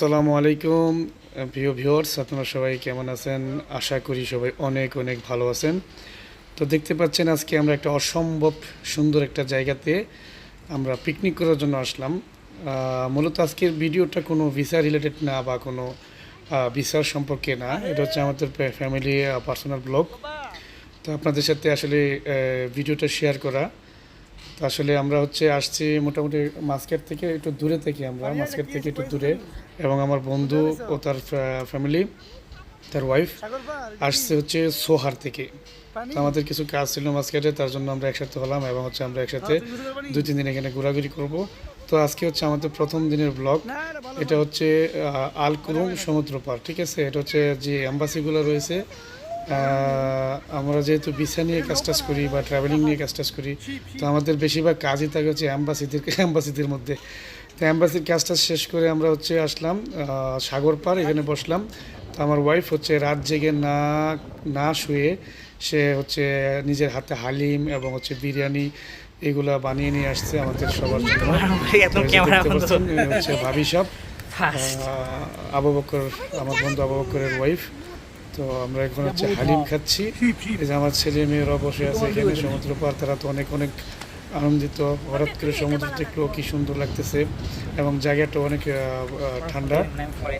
আসসালামু আলাইকুম, প্রিয় ভিউয়ার্স, আপনারা সবাই কেমন আছেন? আশা করি সবাই অনেক অনেক ভালো আছেন। তো দেখতে পাচ্ছেন আজকে আমরা একটা অসম্ভব সুন্দর একটা জায়গাতে আমরা পিকনিক করার জন্য আসলাম। মূলত আজকের ভিডিওটা কোনো ভিসা রিলেটেড না বা কোনো ভিসার সম্পর্কে না। এটা হচ্ছে আমাদের ফ্যামিলি পার্সোনাল ব্লগ তো আপনাদের সাথে আসলে ভিডিওটা শেয়ার করা। তো আসলে আমরা হচ্ছে আসছি মোটামুটি মাস্কেট থেকে একটু দূরে থেকে আমরা মাস্কেট থেকে একটু দূরে। এবং আমার বন্ধু ও তার ফ্যামিলি তার ওয়াইফ আসছে হচ্ছে সোহার থেকে। তো আমাদের কিছু কাজ ছিল মাস্কেটে তার জন্য আমরা একসাথে হলাম এবং হচ্ছে আমরা একসাথে দুই তিন দিন এখানে ঘোরাঘুরি করব। তো আজকে হচ্ছে আমাদের প্রথম দিনের ব্লগ এটা হচ্ছে আহ, আলকুরুম সমুদ্র পার ঠিক আছে? এটা হচ্ছে যে অ্যাম্বাসিগুলো রয়েছে আমরা যেহেতু ভিসা নিয়ে কাজ টাজ করি বা ট্রাভেলিং নিয়ে কাজ টাজ করি তো আমাদের বেশিরভাগ কাজই থাকে হচ্ছে অ্যাম্বাসিদের অ্যাম্বাসিদের মধ্যে। তো অ্যাম্বাসির কাজ টাজ শেষ করে আমরা হচ্ছে আসলাম সাগর পার এখানে বসলাম। তো আমার ওয়াইফ হচ্ছে রাত জেগে না না শুয়ে সে হচ্ছে নিজের হাতে হালিম এবং হচ্ছে বিরিয়ানি এগুলা বানিয়ে নিয়ে আসছে আমাদের সবার জন্য। হচ্ছে ভাবি সব আবু বকর আমার বন্ধু আবু বকরের ওয়াইফ তো আমরা এখন হচ্ছে হালিম খাচ্ছি। এই যে আমার ছেলে মেয়েরা বসে আছে এখানে সমুদ্র পার তারা তো অনেক অনেক আনন্দিত। হঠাৎ করে সমুদ্র দেখলেও কি সুন্দর লাগতেছে এবং জায়গাটা অনেক ঠান্ডা।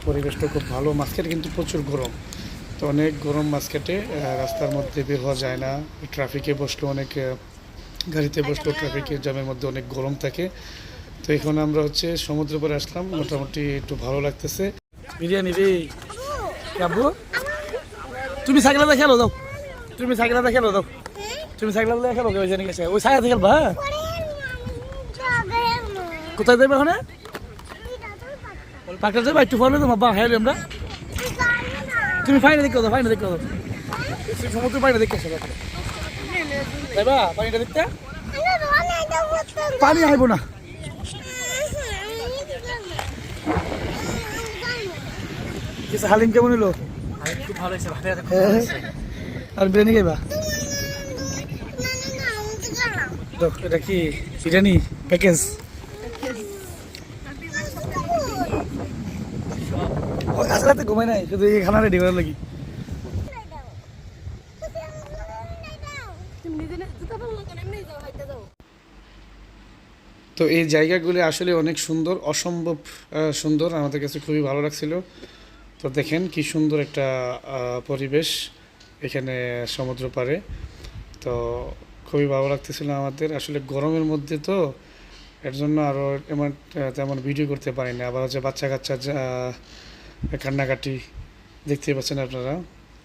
পরিবেশটা খুব ভালো। মাঝখানে কিন্তু প্রচুর গরম। তো অনেক গরম মাঝখাটে রাস্তার মধ্যে বের হওয়া যায় না। ট্রাফিকে বসলে অনেক গাড়িতে বসলেও ট্রাফিকের জ্যামের মধ্যে অনেক গরম থাকে। তো এখন আমরা হচ্ছে সমুদ্র পরে আসলাম। মোটামুটি একটু ভালো লাগতেছে। বিরিয়ানি রে। তুমি সাইকেলে খেলো দাও। তুমি সাইকেলে খেলো দাও। তুমি সাইকেলে খেলো ওই জানি গেছে। ওই সাইকেলে খেলবা হ্যাঁ? কোথায় যাবে ওখানে? পাকড়া যাবে? একটু পরে তোমার বা হ্যাঁ আমরা। তুমি ফাইনে দেখো দাও ফাইনে দেখো দাও। সমুদ্র পানিটা দেখতে আসো যাইবা পানিটা দেখতে? পানি আইব না। হালিম কেমন হলো আর বিরিয়ানি খাইবা? এটা কি বিরিয়ানি? প্যাকেজ রাতে ঘুমাই নাই শুধু এই খানা রেডি করার লাগি। তো এই জায়গাগুলি আসলে অনেক সুন্দর, অসম্ভব সুন্দর। আমাদের কাছে খুবই ভালো লাগছিল। তো দেখেন কি সুন্দর একটা পরিবেশ এখানে সমুদ্র পারে তো খুবই ভালো লাগতেছিল আমাদের। আসলে গরমের মধ্যে তো এর জন্য আরও এমন তেমন ভিডিও করতে পারি না। আবার হচ্ছে বাচ্চা কাচ্চা কান্নাকাটি দেখতেই পাচ্ছেন আপনারা।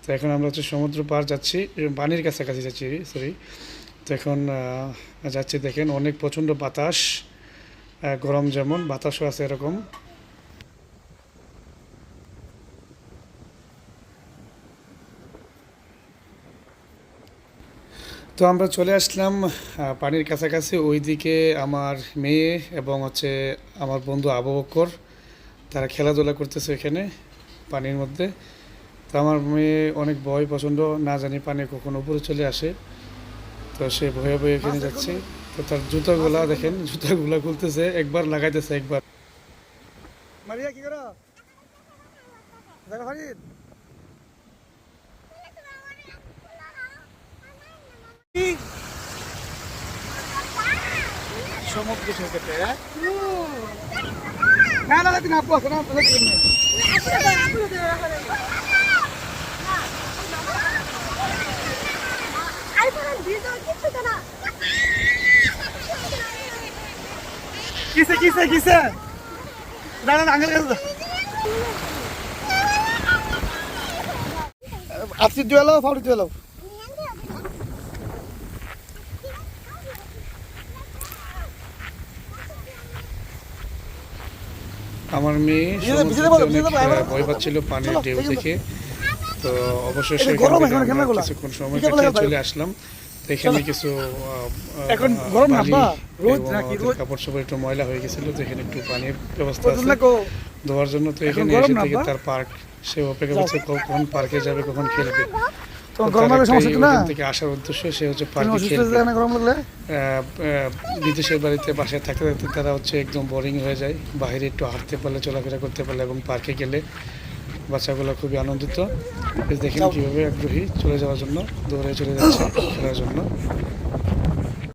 তো এখন আমরা হচ্ছে সমুদ্র পার যাচ্ছি পানির কাছাকাছি যাচ্ছি সরি তো এখন যাচ্ছি দেখেন, অনেক প্রচণ্ড বাতাস গরম যেমন, বাতাসও আছে এরকম। তো আমরা চলে আসলাম পানির কাছাকাছি। ওইদিকে আমার মেয়ে এবং হচ্ছে আমার বন্ধু আবু বক্কর তারা খেলাধুলা করতেছে এখানে পানির মধ্যে। তো আমার মেয়ে অনেক ভয় পছন্দ না জানি পানি কখন উপরে চলে আসে। তো সে ভয়ে ভয়ে এখানে যাচ্ছে। তো তার জুতাগুলা দেখেন জুতাগুলা খুলতেছে একবার লাগাইতেছে একবার। মারিয়া কি করো দেখো ফারিদ সমুদ্র সৈকতে হ্যাঁ? না না তুমি আপু না আপু আসো না। কিসে কিসে কিসে না না আঙ্কেল কাছে যাও। আপসি দুয়ালো ফাউরি দুয়ালো আমার মেয়ে ভিজে যাবে, ভিজে সমুদ্রতে যাবে, ভিজে অনেক যাবে, আহ, আবার- ভয় পাচ্ছিল পানির ঢেউ দেখে তো এখানে কিছুক্ষণ সময় কাটিয়ে চলে আসলাম। এখানে কিছু এখন গরম? রোদ নাকি? রোদ? কাপড় চোপড় একটু ময়লা হয়ে গেছিল তো এখানে একটু পানির ব্যবস্থা আছে ধোয়ার জন্য। তো এখানে এসে থেকে তার পার্ক সে অপেক্ষা করছে কখন পার্কে যাবে কখন খেলবে। তো গরম লাগলে সমস্যা না? থেকে আসার উদ্দেশ্য সে হচ্ছে না গরম লাগলে? বিদেশের বাড়িতে বাসায় থাকতে থাকতে তারা হচ্ছে একদম বোরিং হয়ে যায়। বাইরে একটু হাঁটতে পারলে চলাফেরা করতে পারলে এবং পার্কে গেলে বাচ্চাগুলো খুবই আনন্দিত। দেখেন কীভাবে আগ্রহী চলে যাওয়ার জন্য দৌড়ে চলে যাচ্ছে খেলার জন্য।